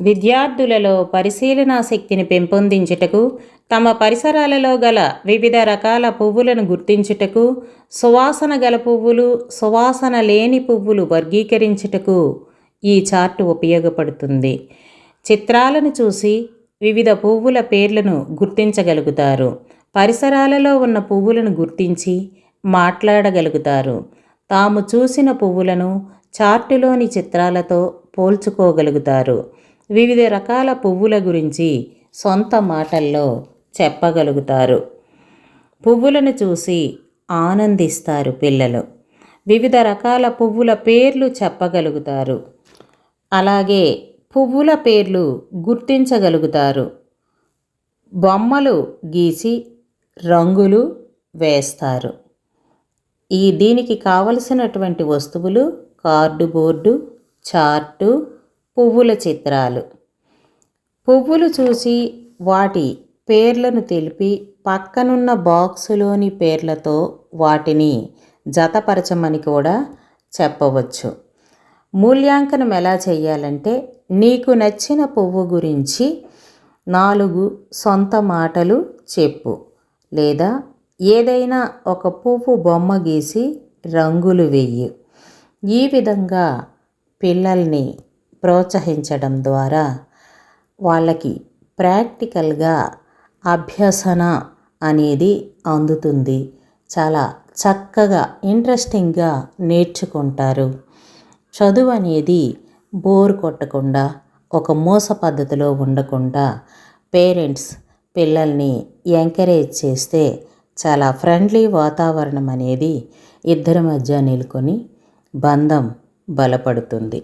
విద్యార్థులలో పరిశీలనా శక్తిని పెంపొందించుటకు తమ పరిసరాలలో గల వివిధ రకాల పువ్వులను గుర్తించుటకు సువాసన గల పువ్వులు సువాసన లేని పువ్వులు వర్గీకరించుటకు ఈ చార్ట్ ఉపయోగపడుతుంది. చిత్రాలను చూసి వివిధ పువ్వుల పేర్లను గుర్తించగలుగుతారు. పరిసరాలలో ఉన్న పువ్వులను గుర్తించి మాట్లాడగలుగుతారు. తాము చూసిన పువ్వులను చార్టులోని చిత్రాలతో పోల్చుకోగలుగుతారు. వివిధ రకాల పువ్వుల గురించి సొంత మాటల్లో చెప్పగలుగుతారు. పువ్వులను చూసి ఆనందిస్తారు పిల్లలు. వివిధ రకాల పువ్వుల పేర్లు చెప్పగలుగుతారు. అలాగే పువ్వుల పేర్లు గుర్తించగలుగుతారు. బొమ్మలు గీసి రంగులు వేస్తారు. ఈ దీనికి కావలసినటువంటి వస్తువులు కార్డు బోర్డు చార్టు పువ్వుల చిత్రాలు. పువ్వులు చూసి వాటి పేర్లను తెలిపి పక్కనున్న బాక్సులోని పేర్లతో వాటిని జతపరచమని కూడా చెప్పవచ్చు. మూల్యాంకనం ఎలా చేయాలంటే నీకు నచ్చిన పువ్వు గురించి నాలుగు సొంత మాటలు చెప్పు. లేదా ఏదైనా ఒక పువ్వు బొమ్మ గీసి రంగులు వెయ్యి. ఈ విధంగా పిల్లల్ని ప్రోత్సహించడం ద్వారా వాళ్ళకి ప్రాక్టికల్గా అభ్యసన అనేది అందుతుంది. చాలా చక్కగా ఇంట్రెస్టింగ్గా నేర్చుకుంటారు. చదువు అనేది బోర్ కొట్టకుండా ఒక మోస పద్ధతిలో ఉండకుండా పేరెంట్స్ పిల్లల్ని ఎంకరేజ్ చేస్తే చాలా ఫ్రెండ్లీ వాతావరణం అనేది ఇద్దరి మధ్య నెలకొని బంధం బలపడుతుంది.